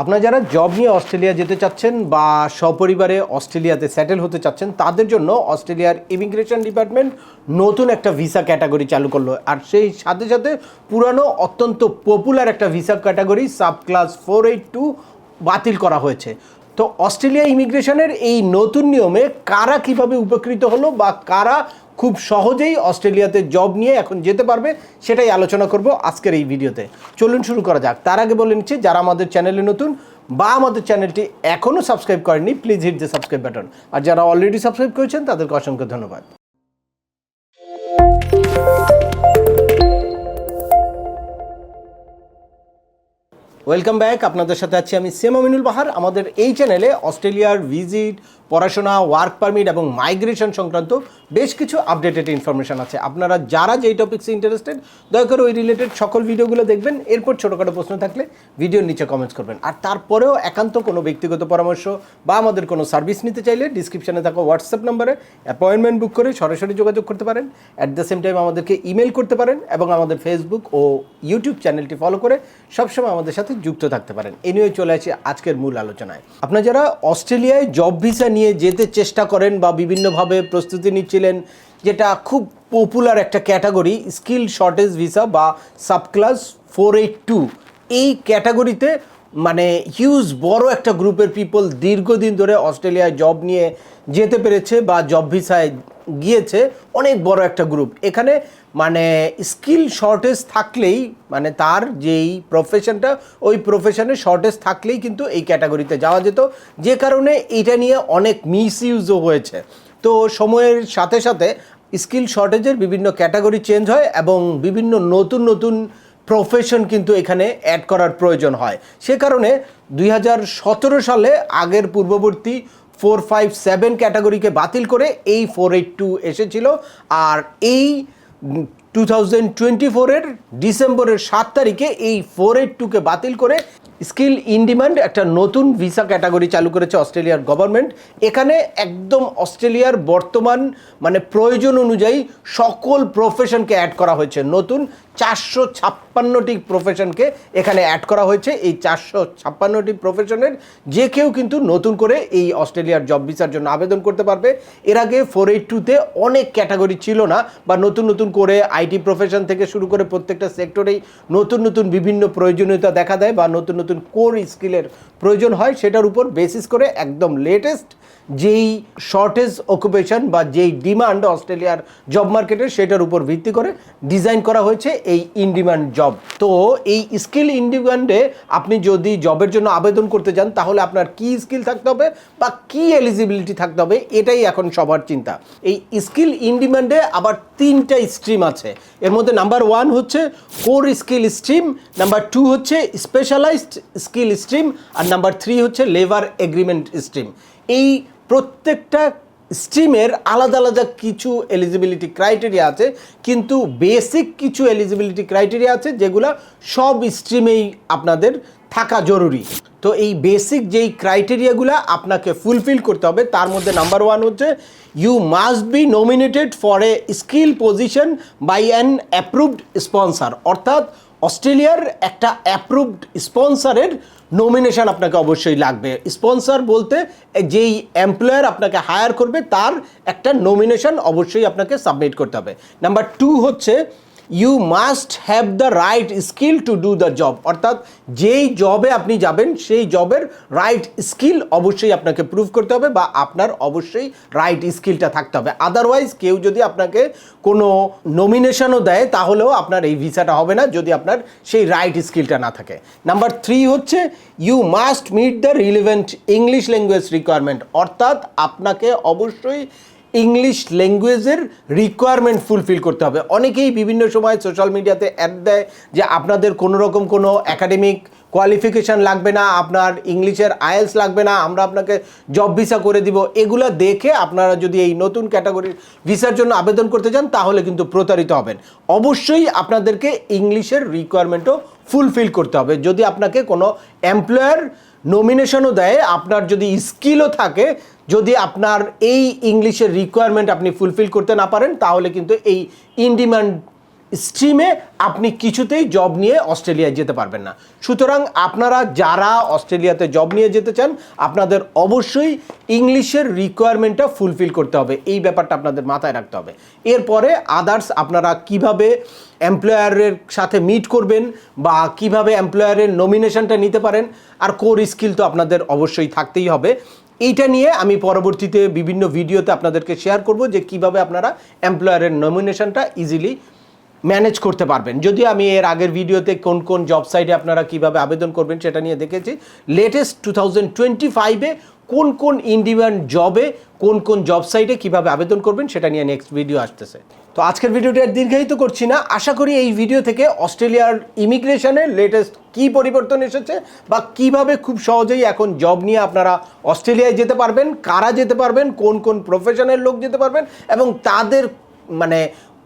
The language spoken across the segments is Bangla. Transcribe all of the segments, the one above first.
আপনারা যারা জব নিয়ে অস্ট্রেলিয়া যেতে চাচ্ছেন বা সপরিবারে অস্ট্রেলিয়াতে সেটেল হতে চাচ্ছেন, তাদের জন্য অস্ট্রেলিয়ার ইমিগ্রেশন ডিপার্টমেন্ট নতুন একটা ভিসা ক্যাটাগরি চালু করল। আর সেই সাথে সাথে পুরানো, অত্যন্ত পপুলার একটা visa category sub class four eight two বাতিল করা হয়েছে। তো অস্ট্রেলিয়া ইমিগ্রেশনের এই নতুন নিয়মে কারা কীভাবে উপকৃত হলো বা কারা খুব সহজেই অস্ট্রেলিয়াতে জব নিয়ে এখন যেতে পারবে, সেটাই আলোচনা করব আজকের এই ভিডিওতে। চলুন শুরু করা যাক। তার আগে বলে নিচ্ছি, যারা আমাদের চ্যানেলে নতুন বা আমাদের চ্যানেলটি এখনও সাবস্ক্রাইব করেনি please hit the subscribe button. আর যারা অলরেডি সাবস্ক্রাইব করেছেন, তাদেরকে অসংখ্য ধন্যবাদ। ওয়েলকাম ব্যাক আপনাদের সাথে আছি আমি সেম আমিনুল বাহার। আমাদের এই চ্যানেলে অস্ট্রেলিয়ার ভিজিট পড়াশোনা ওয়ার্ক পারমিট এবং মাইগ্রেশন সংক্রান্ত বেশ কিছু আপডেটেড ইনফরমেশন আছে। আপনারা যারা যেই টপিক্সে ইন্টারেস্টেড দয়া করে ওই রিলেটেড সকল ভিডিওগুলো দেখবেন। এরপর ছোটোখাটো প্রশ্ন থাকলে ভিডিওর নিচে কমেন্টস করবেন। আর তারপরেও একান্ত কোনো ব্যক্তিগত পরামর্শ বা আমাদের কোনো সার্ভিস নিতে চাইলে ডিসক্রিপশনে থাকা হোয়াটসঅ্যাপ নম্বরে অ্যাপয়েন্টমেন্ট বুক করে সরাসরি যোগাযোগ করতে পারেন। অ্যাট দ্য সেম টাইম আমাদেরকে ইমেল করতে পারেন এবং আমাদের ফেসবুক ও ইউটিউব চ্যানেলটি ফলো করে সবসময় আমাদের সাথে যুক্ত থাকতে পারেন। এ নিয়ে চলে আসি আজকের মূল আলোচনায়। আপনারা যারা অস্ট্রেলিয়ায় জব ভিসা নিয়ে যেতে চেষ্টা করেন বা বিভিন্নভাবে প্রস্তুতি নিচ্ছিলেন, যেটা খুব পপুলার একটা ক্যাটাগরি স্কিল শর্টেজ ভিসা বা সাবক্লাস ফোর এইট টু এই ক্যাটাগরিতে মানে হিউজ বড় একটা গ্রুপের পিপল দীর্ঘদিন ধরে অস্ট্রেলিয়ায় জব নিয়ে যেতে পেরেছে বা জব ভিসায় গিয়েছে, অনেক বড় একটা গ্রুপ এখানে মানে স্কিল শর্টেজ থাকলেই মানে তার যেই প্রফেশনটা ওই প্রফেশনে শর্টেজ থাকলেই কিন্তু এই ক্যাটাগরিতে যাওয়া যেত। যে কারণে এটা নিয়ে অনেক মিস ইউজও হয়েছে। তো সময়ের সাথে সাথে স্কিল শর্টেজের বিভিন্ন ক্যাটাগরি চেঞ্জ হয় এবং বিভিন্ন নতুন নতুন প্রফেশন কিন্তু এখানে অ্যাড করার প্রয়োজন হয়। সে কারণে দুই হাজার সতেরো সালে আগের পূর্ববর্তী ফোর ফাইভ সেভেন ক্যাটাগরিকে বাতিল করে এই ফোর এইট টু এসেছিল। আর এই টু থাউজেন্ড টোয়েন্টি ফোরের ডিসেম্বরের সাত তারিখে এই ফোর এইট টুকে বাতিল করে স্কিল ইন ডিমান্ড একটা নতুন ভিসা ক্যাটাগরি চালু করেছে অস্ট্রেলিয়ার গভর্নমেন্ট। এখানে একদম অস্ট্রেলিয়ার বর্তমান মানে প্রয়োজন অনুযায়ী সকল প্রফেশনকে অ্যাড করা হয়েছে। নতুন চারশো ছাপ্পান্নটি প্রফেশনকে এখানে অ্যাড করা হয়েছে। এই চারশো ছাপ্পান্নটি প্রফেশনের যে কেউ কিন্তু নতুন করে এই অস্ট্রেলিয়ার জব ভিসার জন্য আবেদন করতে পারবে। এর আগে ফোর এইট টুতে অনেক ক্যাটাগরি ছিল না বা নতুন নতুন করে আইটি প্রফেশন থেকে শুরু করে প্রত্যেকটা সেক্টরেই নতুন নতুন বিভিন্ন প্রয়োজনীয়তা দেখা দেয় বা নতুন নতুন কোর স্কিলের প্রয়োজন হয়, সেটার উপর বেসিস করে একদম লেটেস্ট যেই শর্টেজ অকুপেশন বা যেই ডিমান্ড অস্ট্রেলিয়ার জব মার্কেটের সেটার উপর ভিত্তি করে ডিজাইন করা হয়েছে এই ইন ডিমান্ড জব তো এই স্কিল ইন ডিমান্ডে আপনি যদি জবের জন্য আবেদন করতে যান, তাহলে আপনার কি স্কিল থাকতে হবে বা কি এলিজিবিলিটি থাকতে হবে, এটাই এখন সবার চিন্তা। এই স্কিল ইন ডিমান্ডে আবার তিনটা স্ট্রিম আছে। এর মধ্যে নাম্বার ওয়ান হচ্ছে core skill stream number two হচ্ছে স্পেশালাইজড স্কিল স্ট্রিম আর নাম্বার থ্রি হচ্ছে লেবার এগ্রিমেন্ট স্ট্রিম এই প্রত্যেকটা স্ট্রিমের আলাদা আলাদা কিছু এলিজিবিলিটি ক্রাইটেরিয়া আছে, কিন্তু বেসিক কিছু এলিজিবিলিটি ক্রাইটেরিয়া আছে যেগুলো সব স্ট্রিমেই আপনাদের থাকা জরুরি। তো এই বেসিক যেই ক্রাইটেরিয়াগুলো আপনাকে ফুলফিল করতে হবে, তার মধ্যে নাম্বার ওয়ান হচ্ছে you must be nominated for a skill position by an approved sponsor অর্থাৎ অস্ট্রেলিয়ার একটা অ্যাপ্রুভড স্পন্সারের নমিনেশন আপনাকে অবশ্যই লাগবে। স্পন্সার বলতে যেই এমপ্লয়ার আপনাকে হায়ার করবে, তার একটা নমিনেশন অবশ্যই আপনাকে সাবমিট করতে হবে। নাম্বার টু হচ্ছে you must have the right skill to do the job অর্থাৎ যেই জবে আপনি যাবেন, সেই জবের রাইট স্কিল অবশ্যই আপনাকে প্রুভ করতে হবে বা আপনার অবশ্যই রাইট স্কিলটা থাকতে হবে। আদারওয়াইজ কেউ যদি আপনাকে কোনো নমিনেশনও দেয়, তাহলেও আপনার এই ভিসাটা হবে না যদি আপনার সেই রাইট স্কিলটা না থাকে। নাম্বার থ্রি হচ্ছে you must meet the relevant English language requirement অর্থাৎ আপনাকে অবশ্যই ইংলিশ ল্যাঙ্গুয়েজের রিকোয়ারমেন্ট ফুলফিল করতে হবে। অনেকেই বিভিন্ন সময় সোশ্যাল মিডিয়াতে অ্যাড দেয় যে আপনাদের কোনো রকম কোনো একাডেমিক কোয়ালিফিকেশান লাগবে না, আপনার ইংলিশের আয়েলস লাগবে না, আমরা আপনাকে জব ভিসা করে দিব। এগুলো দেখে আপনারা যদি এই নতুন ক্যাটাগরির ভিসার জন্য আবেদন করতে চান, তাহলে কিন্তু প্রতারিত হবেন। অবশ্যই আপনাদেরকে ইংলিশের রিকোয়ারমেন্টও ফুলফিল করতে হবে। যদি আপনাকে কোনো এমপ্লয়ার নমিনেশনও দেয়, আপনার যদি স্কিলও থাকে, যদি আপনার এই ইংলিশের রিকোয়ারমেন্ট আপনি ফুলফিল করতে না পারেন, তাহলে কিন্তু এই ইন স্ট্রিমে আপনি কিছুতেই জব নিয়ে অস্ট্রেলিয়ায় যেতে পারবেন না। সুতরাং আপনারা যারা অস্ট্রেলিয়াতে জব নিয়ে যেতে চান, আপনাদের অবশ্যই ইংলিশের রিকোয়ারমেন্টটা ফুলফিল করতে হবে। এই ব্যাপারটা আপনাদের মাথায় রাখতে হবে। এরপরে আদার্স আপনারা কীভাবে এমপ্লয়ারের সাথে মিট করবেন বা কীভাবে এমপ্লয়ারের নমিনেশনটা নিতে পারেন, আর কোর স্কিল তো আপনাদের অবশ্যই থাকতেই হবে। এইটা নিয়ে আমি পরবর্তীতে বিভিন্ন ভিডিওতে আপনাদেরকে শেয়ার করব যে কীভাবে আপনারা এমপ্লয়ারের নমিনেশনটা ইজিলি ম্যানেজ করতে পারবেন। যদিও আমি এর আগের ভিডিওতে কোন কোন জব সাইটে আপনারা কীভাবে আবেদন করবেন সেটা নিয়ে দেখেছি। লেটেস্ট টু থাউজেন্ড টোয়েন্টি ফাইভে কোন কোন ইন্ডিভিজুয়াল জবে কোন কোন জব সাইটে কীভাবে আবেদন করবেন সেটা নিয়ে নেক্সট ভিডিও আসতেছে। তো আজকের ভিডিওটা দীর্ঘায়িত করছি না। আশা করি এই ভিডিও থেকে অস্ট্রেলিয়ার ইমিগ্রেশনের লেটেস্ট কী পরিবর্তন এসেছে বা কীভাবে খুব সহজেই এখন জব নিয়ে আপনারা অস্ট্রেলিয়ায় যেতে পারবেন, কারা যেতে পারবেন, কোন কোন প্রফেশনের লোক যেতে পারবেন এবং তাদের মানে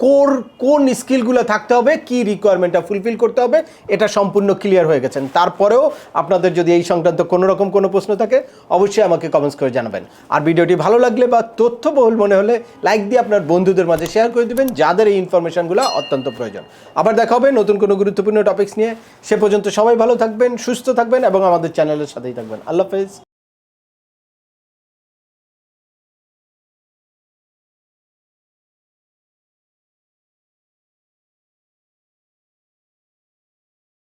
কোর, কোন স্কিলগুলো থাকতে হবে, কি রিকোয়ারমেন্টটা ফুলফিল করতে হবে, এটা সম্পূর্ণ ক্লিয়ার হয়ে গেছেন তারপরেও আপনাদের যদি এই সংক্রান্ত কোনো রকম কোনো প্রশ্ন থাকে, অবশ্যই আমাকে কমেন্টস করে জানাবেন। আর ভিডিওটি ভালো লাগলে বা তথ্যবহুল মনে হলে লাইক দিয়ে আপনার বন্ধুদের মাঝে শেয়ার করে দেবেন, যাদের এই ইনফরমেশনগুলো অত্যন্ত প্রয়োজন। আবার দেখা হবে নতুন কোনো গুরুত্বপূর্ণ টপিকস নিয়ে। সে পর্যন্ত সবাই ভালো থাকবেন, সুস্থ থাকবেন এবং আমাদের চ্যানেলের সাথেই থাকবেন। আল্লাহ হাফেজ।